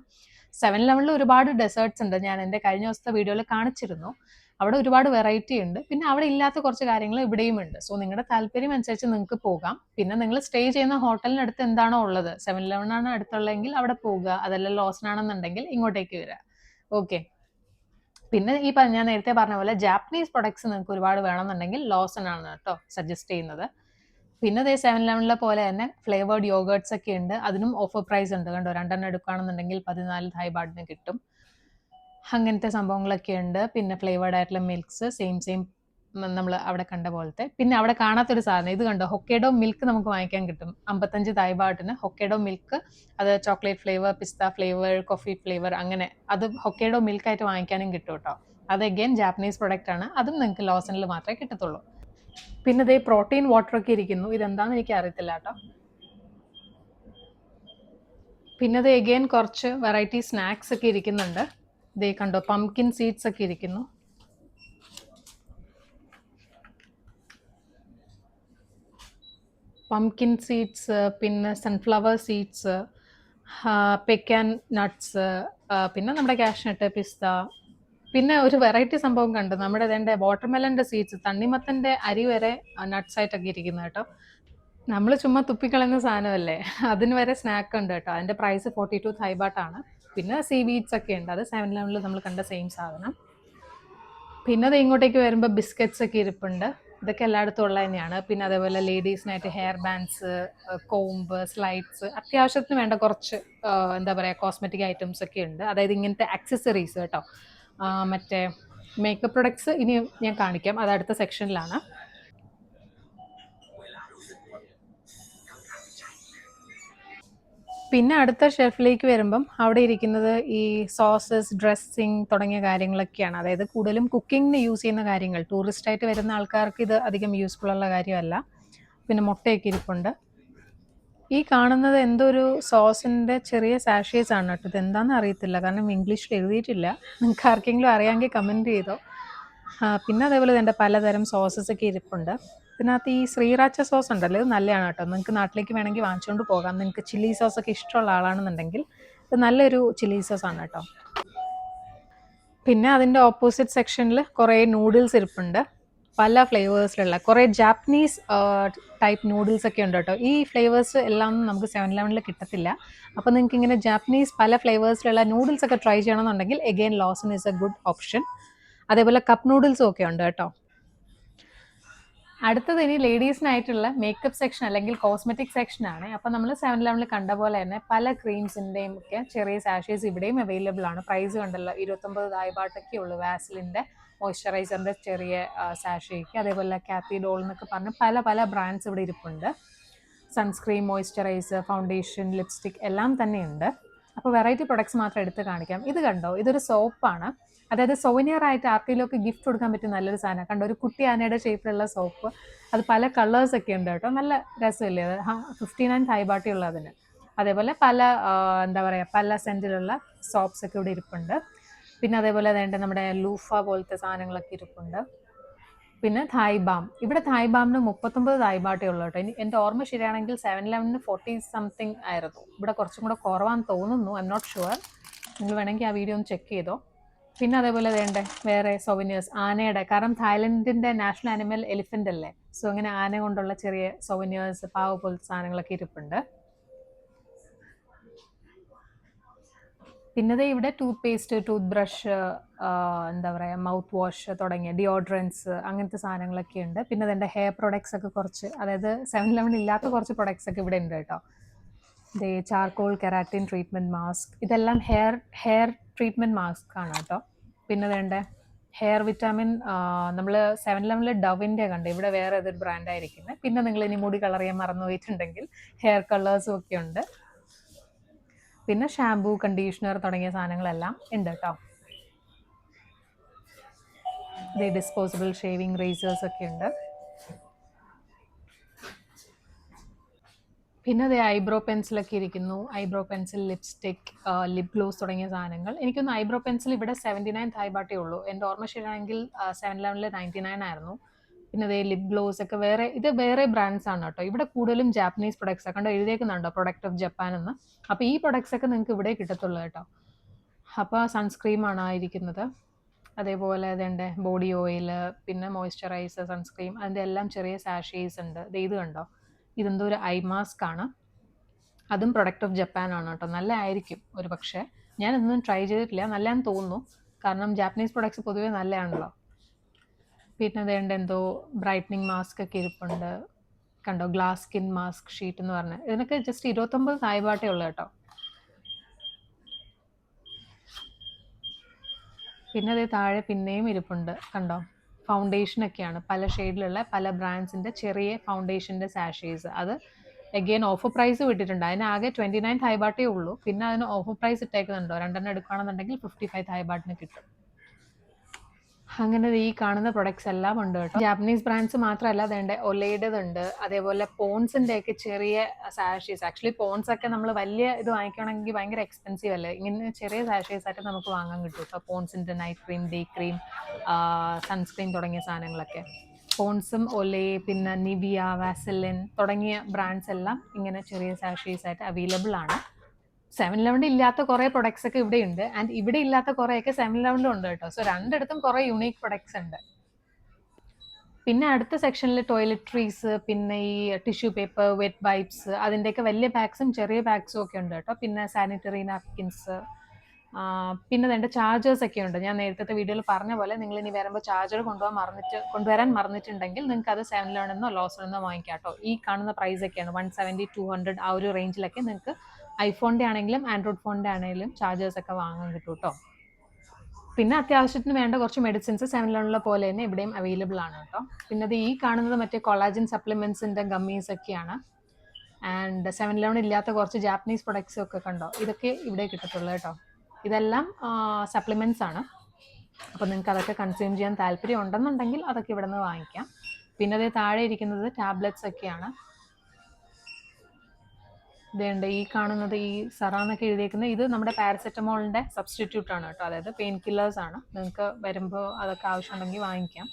സെവൻ ലെവനിൽ ഒരുപാട് ഡെസേർട്ട്സ് ഉണ്ട്. ഞാൻ എന്റെ കഴിഞ്ഞ ദിവസത്തെ വീഡിയോയിൽ കാണിച്ചിരുന്നു. അവിടെ ഒരുപാട് വെറൈറ്റി ഉണ്ട്. പിന്നെ അവിടെ ഇല്ലാത്ത കുറച്ച് കാര്യങ്ങൾ ഇവിടെയും ഉണ്ട്. സോ നിങ്ങളുടെ താല്പര്യം അനുസരിച്ച് നിങ്ങൾക്ക് പോകാം. പിന്നെ നിങ്ങൾ സ്റ്റേ ചെയ്യുന്ന ഹോട്ടലിനടുത്ത് എന്താണോ ഉള്ളത്? സെവൻ ഇലവൻ ആണ് അടുത്തുള്ളതെങ്കിൽ അവിടെ പോകുക അതല്ല ലോസിനാണെന്നുണ്ടെങ്കിൽ ഇങ്ങോട്ടേക്ക് വരിക ഓക്കെ പിന്നെ ഈ ഞാൻ നേരത്തെ പറഞ്ഞ പോലെ ജാപ്പനീസ് പ്രൊഡക്ട്സ് നിങ്ങൾക്ക് ഒരുപാട് വേണമെന്നുണ്ടെങ്കിൽ ലോസൺ ആണ് കേട്ടോ സജസ്റ്റ് ചെയ്യുന്നത്. പിന്നെ ഇതേ സെവൻ ലെവനിലെ പോലെ തന്നെ ഫ്ലേവേർഡ് യോഗേർട്സ് ഒക്കെ ഉണ്ട്. അതിനും ഓഫർ പ്രൈസ് ഉണ്ട്. കണ്ടോ? രണ്ടെണ്ണം എടുക്കുകയാണെന്നുണ്ടെങ്കിൽ പതിനാല് ഹൈബാഡിന് കിട്ടും. അങ്ങനത്തെ സംഭവങ്ങളൊക്കെ ഉണ്ട്. പിന്നെ ഫ്ലേവേഡ് ആയിട്ടുള്ള മിൽക്സ് സെയിം സെയിം നമ്മൾ അവിടെ കണ്ട പോലത്തെ. പിന്നെ അവിടെ കാണാത്തൊരു സാധനം ഇത് കണ്ടോ? ഹൊക്കേഡോ മിൽക്ക് നമുക്ക് വാങ്ങിക്കാൻ കിട്ടും. അമ്പത്തഞ്ച് തായ്ബാട്ടിന് ഹൊക്കേഡോ മിൽക്ക് അത് ചോക്ലേറ്റ് ഫ്ലേവർ പിസ്ത ഫ്ലേവർ കോഫി ഫ്ലേവർ അങ്ങനെ. അത് ഹൊക്കേഡോ മിൽക്ക് ആയിട്ട് വാങ്ങിക്കാനും കിട്ടും കേട്ടോ. അത് അഗെയിൻ ജാപ്പനീസ് പ്രൊഡക്റ്റ് ആണ്. അതും നിങ്ങൾക്ക് ലോസണിൽ മാത്രമേ കിട്ടത്തുള്ളൂ. പിന്നെ ഇതേ പ്രോട്ടീൻ വാട്ടർ ഒക്കെ ഇരിക്കുന്നു. ഇതെന്താന്ന് എനിക്ക് അറിയത്തില്ല കേട്ടോ. പിന്നെ ഇത് എഗെയിൻ കുറച്ച് വെറൈറ്റി സ്നാക്സ് ഒക്കെ ഇരിക്കുന്നുണ്ട്. ഇതേ കണ്ടോ പംകിൻ സീഡ്സ് ഒക്കെ ഇരിക്കുന്നു. പംകിൻ സീഡ്സ് പിന്നെ സൺഫ്ലവർ സീഡ്സ് പെക്കാൻ നട്ട്സ് പിന്നെ നമ്മുടെ കാഷ്നട്ട് പിസ്ത പിന്നെ ഒരു വെറൈറ്റി സംഭവം കണ്ടു. നമ്മുടെ ഇതേണ്ട വാട്ടർമെലന്റെ സീഡ്സ് തണ്ണിമത്തന്റെ അരി വരെ നട്ട്സ് ആയിട്ടൊക്കെ ഇരിക്കുന്നത് കേട്ടോ. നമ്മൾ ചുമ്മാ തുപ്പിക്കളയുന്ന സാധനമല്ലേ? അതിന് വരെ സ്നാക്ക് ഉണ്ട് കേട്ടോ. അതിന്റെ പ്രൈസ് ഫോർട്ടി ടു തൈബാട്ടാണ് പിന്നെ സീ ബീറ്റ്സ് ഒക്കെ ഉണ്ട്. അത് സെവൻ ലെവനിൽ നമ്മൾ കണ്ട സെയിം സാധനം. പിന്നെ അത് ഇങ്ങോട്ടേക്ക് വരുമ്പോൾ ബിസ്ക്കറ്റ്സ് ഒക്കെ ഇരിപ്പുണ്ട്. ഇതൊക്കെ എല്ലായിടത്തും ഉള്ളത് തന്നെയാണ്. പിന്നെ അതേപോലെ ലേഡീസിനായിട്ട് ഹെയർ ബാൻഡ്സ് കോംബ് സ്ലൈഡ്സ് അത്യാവശ്യത്തിന് വേണ്ട കുറച്ച് എന്താ പറയുക കോസ്മെറ്റിക് ഐറ്റംസ് ഒക്കെ ഉണ്ട്. അതായത് ഇങ്ങനത്തെ ആക്സസറീസ് കേട്ടോ. മറ്റേ മേക്കപ്പ് പ്രൊഡക്ട്സ് ഇനി ഞാൻ കാണിക്കാം. അത് അടുത്ത സെക്ഷനിലാണ് പിന്നെ അടുത്ത ഷെൽഫിലേക്ക് വരുമ്പം അവിടെ ഇരിക്കുന്നത് ഈ സോസസ് ഡ്രസ്സിങ് തുടങ്ങിയ കാര്യങ്ങളൊക്കെയാണ്. അതായത് കൂടുതലും കുക്കിങ്ങിന് യൂസ് ചെയ്യുന്ന കാര്യങ്ങൾ. ടൂറിസ്റ്റായിട്ട് വരുന്ന ആൾക്കാർക്ക് ഇത് അധികം യൂസ്ഫുൾ ഉള്ള കാര്യമല്ല. പിന്നെ മുട്ടയൊക്കെ ഇരിപ്പുണ്ട്. ഈ കാണുന്നത് എന്തോ ഒരു സോസിന്റെ ചെറിയ സാഷേസ് ആണ് കേട്ടോ. ഇത് എന്താണെന്ന് അറിയത്തില്ല. കാരണം ഇംഗ്ലീഷിൽ എഴുതിയിട്ടില്ല. നിങ്ങൾക്ക് ആർക്കെങ്കിലും അറിയാമെങ്കിൽ കമന്റ് ചെയ്തോ. പിന്നെ അതേപോലെ തന്നെ പലതരം സോസസ് ഒക്കെ ഇരിപ്പുണ്ട്. ഇതിനകത്ത് ഈ ശ്രീറാച്ച സോസ് ഉണ്ടല്ലോ ഇത് നല്ലതാണ് കേട്ടോ. നിങ്ങൾക്ക് നാട്ടിലേക്ക് വേണമെങ്കിൽ വാങ്ങിച്ചുകൊണ്ട് പോകാം. നിങ്ങൾക്ക് ചില്ലി സോസ് ഒക്കെ ഇഷ്ടമുള്ള ആളാണെന്നുണ്ടെങ്കിൽ ഇത് നല്ലൊരു ചില്ലി സോസ് ആണ് കേട്ടോ. പിന്നെ അതിന്റെ ഓപ്പോസിറ്റ് സെക്ഷനിൽ കുറേ നൂഡിൽസ് ഇരിപ്പുണ്ട്. പല ഫ്ലേവേഴ്സിലുള്ള കുറേ ജാപ്പനീസ് ടൈപ്പ് നൂഡിൽസ് ഒക്കെ ഉണ്ട് കേട്ടോ. ഈ ഫ്ലേവേഴ്സ് എല്ലാം നമുക്ക് സെവൻ ലെവനിൽ കിട്ടത്തില്ല. അപ്പോൾ നിങ്ങൾക്ക് ഇങ്ങനെ ജാപ്പനീസ് പല ഫ്ലേവേഴ്സിലുള്ള നൂഡിൽസ് ഒക്കെ ട്രൈ ചെയ്യണമെന്നുണ്ടെങ്കിൽ again Lawson is a good option അതേപോലെ കപ്പ് നൂഡിൽസും ഒക്കെ ഉണ്ട് കേട്ടോ. അടുത്തത് ഇനി ലേഡീസിനായിട്ടുള്ള മേക്കപ്പ് സെക്ഷൻ അല്ലെങ്കിൽ കോസ്മെറ്റിക് സെക്ഷൻ ആണ്. അപ്പോൾ നമ്മൾ സെവൻ ലെവനിൽ കണ്ട പോലെ തന്നെ പല ക്രീംസിന്റെയും ഒക്കെ ചെറിയ സാഷേസ് ഇവിടെയും അവൈലബിൾ ആണ്. പ്രൈസ് കണ്ടല്ലോ ഇരുപത്തൊമ്പത് തായ്പാട്ടൊക്കെ ഉള്ളൂ വാസിലിന്റെ മോയ്സ്ചറൈസറിന്റെ ചെറിയ സാഷേക്ക് അതേപോലെ കാത്തി ഡോൾ എന്നൊക്കെ പറഞ്ഞ് പല പല ബ്രാൻഡ്സ് ഇവിടെ ഇരിപ്പുണ്ട്. സൺസ്ക്രീൻ മോയ്സ്ചറൈസർ ഫൗണ്ടേഷൻ ലിപ്സ്റ്റിക് എല്ലാം തന്നെയുണ്ട്. അപ്പോൾ വെറൈറ്റി പ്രൊഡക്ട്സ് മാത്രം എടുത്ത് കാണിക്കാം. ഇത് കണ്ടോ? ഇതൊരു സോപ്പാണ് അതായത് സോനിയർ ആയിട്ട് ആർക്കെങ്കിലുമൊക്കെ ഗിഫ്റ്റ് കൊടുക്കാൻ പറ്റും നല്ലൊരു സാധനം. കണ്ടോ? ഒരു കുട്ടി ആനയുടെ ഷേപ്പിലുള്ള സോപ്പ് അത് പല കളേഴ്സ് ഒക്കെ ഉണ്ട് കേട്ടോ. നല്ല രസമില്ലേ? അത് ഫിഫ്റ്റി നയൻ ഉള്ള അതിന്. അതേപോലെ പല എന്താ പറയുക പല സെന്റിലുള്ള സോപ്സ് ഒക്കെ ഇവിടെ ഇരിപ്പുണ്ട്. പിന്നെ അതേപോലെ വേണ്ട നമ്മുടെ ലൂഫ പോലത്തെ സാധനങ്ങളൊക്കെ ഇരിപ്പുണ്ട്. പിന്നെ തായ് ബാം ഇവിടെ തായ് ബാമിന് മുപ്പത്തൊമ്പത് തായ് ബാട്ടേ ഉള്ളൂ കേട്ടോ. എന്റെ ഓർമ്മ ശരിയാണെങ്കിൽ സെവൻ ഇലവനിന് ഫോർട്ടി സംതിങ് ആയിരുന്നു. ഇവിടെ കുറച്ചും കൂടെ കുറവാന്ന് തോന്നുന്നു. ഐ എം നോട്ട് ഷുവർ നിങ്ങൾ വേണമെങ്കിൽ ആ വീഡിയോ ഒന്ന് ചെക്ക് ചെയ്തോ. പിന്നെ അതേപോലെ വേണ്ടേ? വേറെ സൊവനിയേഴ്സ് ആനയുടെ. കാരണം തായ്ലൻഡിന്റെ നാഷണൽ ആനിമൽ എലിഫന്റ് അല്ലേ? സോ അങ്ങനെ ആന കൊണ്ടുള്ള ചെറിയ സൊവനിയേഴ്സ് പാവ പോലത്തെ സാധനങ്ങളൊക്കെ ഇരിപ്പുണ്ട്. പിന്നെ ഇവിടെ ടൂത്ത് പേസ്റ്റ് ടൂത്ത് ബ്രഷ് എന്താ പറയുക മൗത്ത് വാഷ് തുടങ്ങിയ ഡിയോഡ്രൻസ് അങ്ങനത്തെ സാധനങ്ങളൊക്കെ ഉണ്ട്. പിന്നെ അതിന്റെ ഹെയർ പ്രൊഡക്ട്സ് ഒക്കെ കുറച്ച് അതായത് സെവൻ ലെവൻ ഇല്ലാത്ത കുറച്ച് പ്രൊഡക്ട്സ് ഒക്കെ ഇവിടെ ഉണ്ട് കേട്ടോ. ദേ ചാർക്കോൾ കെരാറ്റിൻ ട്രീറ്റ്മെന്റ് മാസ്ക് ഇതെല്ലാം ഹെയർ ഹെയർ ട്രീറ്റ്മെന്റ് മാസ്ക് ആണ് കേട്ടോ. പിന്നെ വേണ്ട ഹെയർ വിറ്റാമിൻ നമ്മൾ സെവൻ ലെവനിൽ ഡവിന്റെ കണ്ട് ഇവിടെ വേറെ ഏതൊരു ബ്രാൻഡായിരിക്കുന്നത് പിന്നെ നിങ്ങൾ ഇനി മുടി കളർ ചെയ്യാൻ മറന്നു പോയിട്ടുണ്ടെങ്കിൽ ഹെയർ കളേഴ്സും ഒക്കെ ഉണ്ട്. പിന്നെ ഷാംപൂ കണ്ടീഷണർ തുടങ്ങിയ സാധനങ്ങളെല്ലാം ഉണ്ട് കേട്ടോ ഇത് ഡിസ്പോസിബിൾ ഷേവിംഗ് റേസേഴ്സ് ഒക്കെ ഉണ്ട്. പിന്നെ അത് ഐബ്രോ പെൻസിലൊക്കെ ഇരിക്കുന്നു. Eyebrow pencil lipstick lip gloss തുടങ്ങിയ സാധനങ്ങൾ. എനിക്കൊന്ന് ഐബ്രോ പെൻസിൽ ഇവിടെ സെവന്റി നയൻ തായ്പാട്ടേ ഉള്ളൂ. എന്റെ ഓർമ്മ ശരിയാണെങ്കിൽ സെവൻ ലെവനിൽ നയന്റി നയൻ ആയിരുന്നു. പിന്നെ അതേ ലിപ് ഗ്ലോസ് ഒക്കെ വേറെ ഇത് വേറെ ബ്രാൻഡ്സ് ആണ് കേട്ടോ. ഇവിടെ കൂടുതലും ജാപ്പനീസ് പ്രൊഡക്ട്സ് കണ്ടോ എഴുതിയേക്കുന്നുണ്ടോ പ്രൊഡക്റ്റ് ഓഫ് ജപ്പാൻ എന്ന്. അപ്പോൾ ഈ പ്രൊഡക്ട്സ് ഒക്കെ നിങ്ങൾക്ക് ഇവിടെ കിട്ടത്തുള്ളൂ കേട്ടോ. അപ്പോൾ സൺസ്ക്രീമാണ് ആയിരിക്കുന്നത്. അതേപോലെ അതിന്റെ ബോഡി ഓയിൽ പിന്നെ മോയ്സ്ചറൈസർ സൺസ്ക്രീം അതിന്റെ എല്ലാം ചെറിയ സാഷേസ് ഉണ്ട്. ഇത് ഇത് കണ്ടോ ഇതെന്തോ ഒരു ഐ മാസ്ക് ആണ്. അതും പ്രൊഡക്റ്റ് ഓഫ് ജപ്പാൻ ആണ് കേട്ടോ. നല്ല ആയിരിക്കും ഒരു പക്ഷേ ഞാനൊന്നും ട്രൈ ചെയ്തിട്ടില്ല. നല്ലതെന്ന് തോന്നുന്നു. കാരണം ജാപ്പനീസ് പ്രൊഡക്ട്സ് പൊതുവേ നല്ലതാണല്ലോ. പിന്നെ വേണ്ട എന്തോ ബ്രൈറ്റനിങ് മാസ്ക് ഒക്കെ ഇരിപ്പുണ്ട്. കണ്ടോ ഗ്ലാസ് സ്കിൻ മാസ്ക് ഷീറ്റ് എന്ന് പറഞ്ഞ്. ഇതിനൊക്കെ ജസ്റ്റ് ഇരുപത്തൊമ്പത് സായിബാട്ടേ ഉള്ളു കേട്ടോ. പിന്നെ അതേ താഴെ പിന്നെയും ഇരിപ്പുണ്ട്. കണ്ടോ ഫൗണ്ടേഷൻ ഒക്കെയാണ്. പല ഷെയ്ഡിലുള്ള പല ബ്രാൻഡ്സിന്റെ ചെറിയ ഫൗണ്ടേഷന്റെ സാഷേസ് അത് എഗെയിൻ ഓഫർ പ്രൈസ് വിട്ടിട്ടുണ്ട്. അതിന് ആകെ ട്വന്റി നയൻ തൈബാട്ടേ ഉള്ളൂ. പിന്നെ അതിന് ഓഫർ പ്രൈസ് ഇട്ടേക്കുന്നുണ്ടോ? രണ്ടെണ്ണം എടുക്കുകയാണെന്നുണ്ടെങ്കിൽ ഫിഫ്റ്റി ഫൈവ് തൈബാട്ടിന് കിട്ടും. അങ്ങനെ ഈ കാണുന്ന പ്രൊഡക്ട്സ് എല്ലാം ഉണ്ട് കേട്ടോ. ജാപ്പനീസ് ബ്രാൻഡ്സ് മാത്രമല്ല അതേണ്ട ഒലയുടേതുണ്ട് അതേപോലെ പോൺസിന്റെ ഒക്കെ ചെറിയ സാഷീസ് ആക്ച്വലി പോൺസ് ഒക്കെ നമ്മൾ വലിയ ഇത് വാങ്ങിക്കുകയാണെങ്കിൽ ഭയങ്കര എക്സ്പെൻസീവ് അല്ലേ? ഇങ്ങനെ ചെറിയ സാഷീസ് ആയിട്ട് നമുക്ക് വാങ്ങാൻ കിട്ടും ഇപ്പോൾ പോൺസിന്റെ night cream day cream sunscreen തുടങ്ങിയ സാധനങ്ങളൊക്കെ. പോൺസും ഒലേ പിന്നെ നിവിയ വാസലിൻ തുടങ്ങിയ ബ്രാൻഡ്സ് എല്ലാം ഇങ്ങനെ ചെറിയ സാഷീസ് ആയിട്ട് അവൈലബിൾ ആണ്. സെവൻ ലെവനിൽ ഇല്ലാത്ത കുറെ പ്രൊഡക്ട്സ് ഒക്കെ ഇവിടെ ഉണ്ട് ആൻഡ് ഇവിടെ ഇല്ലാത്ത കുറേയൊക്കെ സെവൻ ഇലവനിലും ഉണ്ട് കേട്ടോ. സോ രണ്ടിടത്തും കുറെ യുണീക്ക് പ്രൊഡക്ട്സ് ഉണ്ട്. പിന്നെ അടുത്ത സെക്ഷനിൽ ടോയ്ലറ്ററീസ് പിന്നെ ഈ ടിഷ്യൂ പേപ്പർ വെറ്റ് വൈപ്സ് അതിന്റെയൊക്കെ വലിയ ബാഗ്സും ചെറിയ ബാഗ്സും ഒക്കെ ഉണ്ട് കേട്ടോ. പിന്നെ സാനിറ്ററി നാപ്കിൻസ് പിന്നെ അതിന്റെ ചാർജേഴ്സ് ഒക്കെ ഉണ്ട്. ഞാൻ നേരത്തെ വീഡിയോയിൽ പറഞ്ഞ പോലെ നിങ്ങൾ ഇനി വരുമ്പോൾ ചാർജർ കൊണ്ടുപോകാൻ മറന്നിട്ട് കൊണ്ടുവരാൻ മറന്നിട്ടുണ്ടെങ്കിൽ നിങ്ങൾക്ക് അത് സെവൻ ലെവനെന്നോ ലോസണെന്നോ വാങ്ങിക്കാം കേട്ടോ. ഈ കാണുന്ന പ്രൈസ് ഒക്കെയാണ്. വൺ സെവന്റി ടു ഹൺഡ്രഡ് ആ ഒരു റേഞ്ചിലൊക്കെ നിങ്ങൾക്ക് ഐഫോണിന്റെ ആണെങ്കിലും ആൻഡ്രോയിഡ് ഫോണിന്റെ ആണെങ്കിലും ചാർജേഴ്സ് ഒക്കെ വാങ്ങാൻ കിട്ടും കേട്ടോ പിന്നെ അത്യാവശ്യത്തിന് വേണ്ട കുറച്ച് മെഡിസിൻസ് സെവൻ ലെവനിലെ പോലെ തന്നെ ഇവിടെയും അവൈലബിൾ ആണ് കേട്ടോ പിന്നെ അത് ഈ കാണുന്നത് മറ്റേ കൊളാജൻ സപ്ലിമെന്റ്സിന്റെ ഗമ്മീസ് ഒക്കെയാണ്. ആൻഡ് സെവൻ ഇലവൻ ഇല്ലാത്ത കുറച്ച് ജാപ്പനീസ് പ്രൊഡക്ട്സ് ഒക്കെ കണ്ടോ? ഇതൊക്കെ ഇവിടെ കിട്ടത്തുള്ളൂ കേട്ടോ ഇതെല്ലാം സപ്ലിമെന്റ്സ് ആണ്. അപ്പോൾ നിങ്ങൾക്ക് അതൊക്കെ കൺസ്യൂം ചെയ്യാൻ താല്പര്യം ഉണ്ടെന്നുണ്ടെങ്കിൽ അതൊക്കെ ഇവിടെ നിന്ന് വാങ്ങിക്കാം. പിന്നെ അതേ താഴെ ഇരിക്കുന്നത് ടാബ്ലറ്റ്സ് ഒക്കെയാണ്. ഇതുണ്ട്. ഈ കാണുന്നത് ഈ സറാന്നൊക്കെ എഴുതിയേക്കുന്നത് ഇത് നമ്മുടെ പാരസെറ്റമോളിന്റെ സബ്സ്റ്റിറ്റ്യൂട്ട് ആണ് കേട്ടോ. അതായത് പെയിൻ കില്ലേഴ്സ് ആണ് നിങ്ങൾക്ക് വരുമ്പോൾ അതൊക്കെ ആവശ്യമുണ്ടെങ്കിൽ വാങ്ങിക്കാം.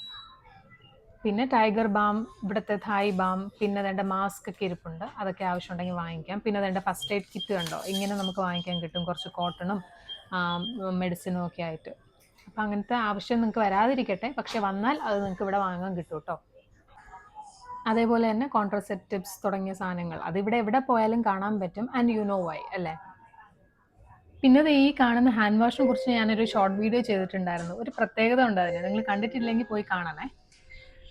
പിന്നെ ടൈഗർ ബാം ഇവിടുത്തെ തായ് ബാം പിന്നെ അതിന്റെ മാസ്ക് ഒക്കെ ഇരിപ്പുണ്ട്. അതൊക്കെ ആവശ്യമുണ്ടെങ്കിൽ വാങ്ങിക്കാം. പിന്നെ അതിന്റെ ഫസ്റ്റ് എയ്ഡ് കിറ്റ് കണ്ടോ? ഇങ്ങനെ നമുക്ക് വാങ്ങിക്കാൻ കിട്ടും. കുറച്ച് കോട്ടണും മെഡിസിനും ഒക്കെ ആയിട്ട്. അപ്പം അങ്ങനത്തെ ആവശ്യം നിങ്ങൾക്ക് വരാതിരിക്കട്ടെ. പക്ഷെ വന്നാൽ അത് നിങ്ങൾക്ക് ഇവിടെ വാങ്ങാൻ കിട്ടും കേട്ടോ. അതേപോലെ തന്നെ കോൺട്രസെപ്റ്റീവ്സ് തുടങ്ങിയ സാധനങ്ങൾ. അതിവിടെ എവിടെ പോയാലും കാണാൻ പറ്റും. ആൻഡ് യു നോ വൈ അല്ലേ? പിന്നെ ഈ കാണുന്ന ഹാൻഡ് വാഷിനെ കുറിച്ച് ഞാനൊരു ഷോർട്ട് വീഡിയോ ചെയ്തിട്ടുണ്ടായിരുന്നു. ഒരു പ്രത്യേകത ഉണ്ട് അതിന് നിങ്ങൾ കണ്ടിട്ടില്ലെങ്കിൽ പോയി കാണണേ.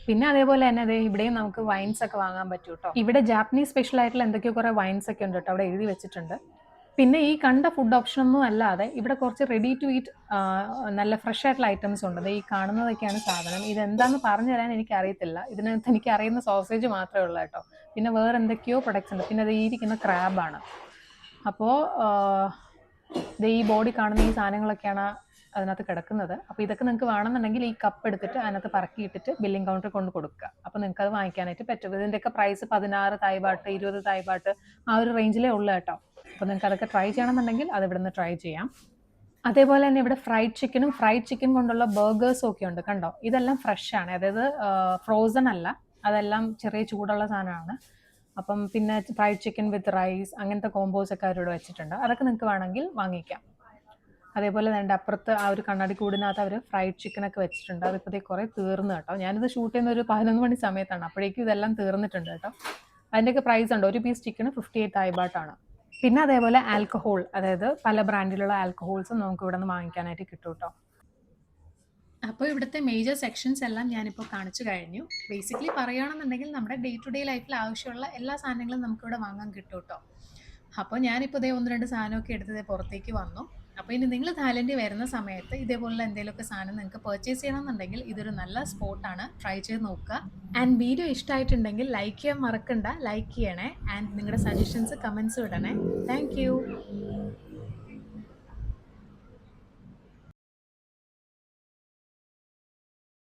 പിന്നെ അതേപോലെ തന്നെ ദേ ഇവിടെയും നമുക്ക് വൈൻസ് ഒക്കെ വാങ്ങാൻ പറ്റും കേട്ടോ ഇവിടെ ജാപ്പനീസ് സ്പെഷ്യൽ ആയിട്ടുള്ള എന്തൊക്കെയോ കുറേ വൈൻസ് ഒക്കെ ഉണ്ട് കേട്ടോ. അവിടെ എഴുതി വെച്ചിട്ടുണ്ട്. പിന്നെ ഈ കണ്ട ഫുഡ് ഓപ്ഷൻ ഒന്നും അല്ലാതെ ഇവിടെ കുറച്ച് റെഡി ടു ഈറ്റ് നല്ല ഫ്രഷ് ആയിട്ടുള്ള ഐറ്റംസ് ഉണ്ട് ഈ കാണുന്നതൊക്കെയാണ് സാധനം. ഇതെന്താന്ന് പറഞ്ഞു തരാൻ എനിക്ക് അറിയത്തില്ല ഇതിനകത്ത് എനിക്ക് അറിയുന്ന സോസേജ് മാത്രമേ ഉള്ളൂ കേട്ടോ. പിന്നെ വേറെ എന്തൊക്കെയോ പ്രൊഡക്ട്സ് ഉണ്ട്. പിന്നെ അത് ഈ ഇരിക്കുന്ന ക്രാബാണ് അപ്പോൾ ഇത് ഈ ബോഡി കാണുന്ന ഈ സാധനങ്ങളൊക്കെയാണ് അതിനകത്ത് കിടക്കുന്നത്. അപ്പോൾ ഇതൊക്കെ നിങ്ങൾക്ക് വേണമെന്നുണ്ടെങ്കിൽ ഈ കപ്പ് എടുത്തിട്ട് അതിനകത്ത് പറക്കിയിട്ടിട്ട് ബില്ലിംഗ് കൗണ്ടറിൽ കൊണ്ട് കൊടുക്കുക. അപ്പോൾ നിങ്ങൾക്ക് അത് വാങ്ങിക്കാനായിട്ട് പറ്റും. ഇതിന്റെയൊക്കെ പ്രൈസ് പതിനാറ് തായ്പാട്ട് ഇരുപത് തായ്പാട്ട് ആ ഒരു റേഞ്ചിലേ ഉള്ളൂ കേട്ടോ. അപ്പോൾ നിങ്ങൾക്ക് അതൊക്കെ ട്രൈ ചെയ്യണമെന്നുണ്ടെങ്കിൽ അത് ഇവിടുന്ന് ട്രൈ ചെയ്യാം. അതേപോലെ തന്നെ ഇവിടെ ഫ്രൈഡ് ചിക്കനും ഫ്രൈഡ് ചിക്കൻ കൊണ്ടുള്ള ബർഗേഴ്സും ഒക്കെ ഉണ്ട് കണ്ടോ? ഇതെല്ലാം ഫ്രഷ് ആണ്. അതായത് ഫ്രോസൺ അല്ല. അതെല്ലാം ചെറിയ ചൂടുള്ള സാധനമാണ്. അപ്പം പിന്നെ ഫ്രൈഡ് ചിക്കൻ വിത്ത് റൈസ് അങ്ങനത്തെ കോമ്പോസ് ഒക്കെ അവരോട് വെച്ചിട്ടുണ്ട്. അതൊക്കെ നിങ്ങൾക്ക് വേണമെങ്കിൽ വാങ്ങിക്കാം. അതേപോലെ തന്നെ അപ്പുറത്ത് ആ ഒരു കണ്ണാടി കൂടിനകത്ത് അവർ ഫ്രൈഡ് ചിക്കൻ ഒക്കെ വെച്ചിട്ടുണ്ട്. അതിപ്പോഴത്തെ കുറേ തീർന്നു കേട്ടോ. ഞാനിത് ഷൂട്ട് ചെയ്യുന്ന ഒരു പതിനൊന്ന് മണി സമയത്താണ്. അപ്പോഴേക്കും ഇതെല്ലാം തീർന്നിട്ടുണ്ട് കേട്ടോ. അതിന്റെയൊക്കെ പ്രൈസ് ഉണ്ട്? ഒരു പീസ് ചിക്കന് ഫിഫ്റ്റി എയ്റ്റ് ആയിബാട്ടാണ്. പിന്നെ അതേപോലെ ആൽക്കഹോൾ അതായത് പല ബ്രാൻഡിലുള്ള ആൽക്കഹോൾസും നമുക്ക് ഇവിടെ നിന്ന് വാങ്ങിക്കാനായിട്ട് കിട്ടും കേട്ടോ അപ്പോൾ ഇവിടുത്തെ മേജർ സെക്ഷൻസ് എല്ലാം ഞാനിപ്പോൾ കാണിച്ചു കഴിഞ്ഞു. ബേസിക്കലി പറയുകയാണെന്നുണ്ടെങ്കിൽ നമ്മുടെ ഡേ ടു ഡേ ലൈഫിൽ ആവശ്യമുള്ള എല്ലാ സാധനങ്ങളും നമുക്കിവിടെ വാങ്ങാൻ കിട്ടും കേട്ടോ അപ്പോൾ ഞാനിപ്പോൾ ഇതേ ഒന്ന് രണ്ട് സാധനമൊക്കെ ദേ പുറത്തേക്ക് വന്നു. അപ്പോൾ ഇനി നിങ്ങൾ തായ്ലൻഡിൽ വരുന്ന സമയത്ത് ഇതേപോലുള്ള എന്തെങ്കിലുമൊക്കെ സാധനം നിങ്ങൾക്ക് പർച്ചേസ് ചെയ്യണമെന്നുണ്ടെങ്കിൽ ഇതൊരു നല്ല സ്പോട്ട് ആണ്. ട്രൈ ചെയ്ത് നോക്കുക. ആൻഡ് വീഡിയോ ഇഷ്ടമായിട്ടുണ്ടെങ്കിൽ ലൈക്ക് ചെയ്യാൻ മറക്കണ്ട. ലൈക്ക് ചെയ്യണേ. ആൻഡ് നിങ്ങളുടെ സജഷൻസ് കമൻസ് ഇടണേ. താങ്ക്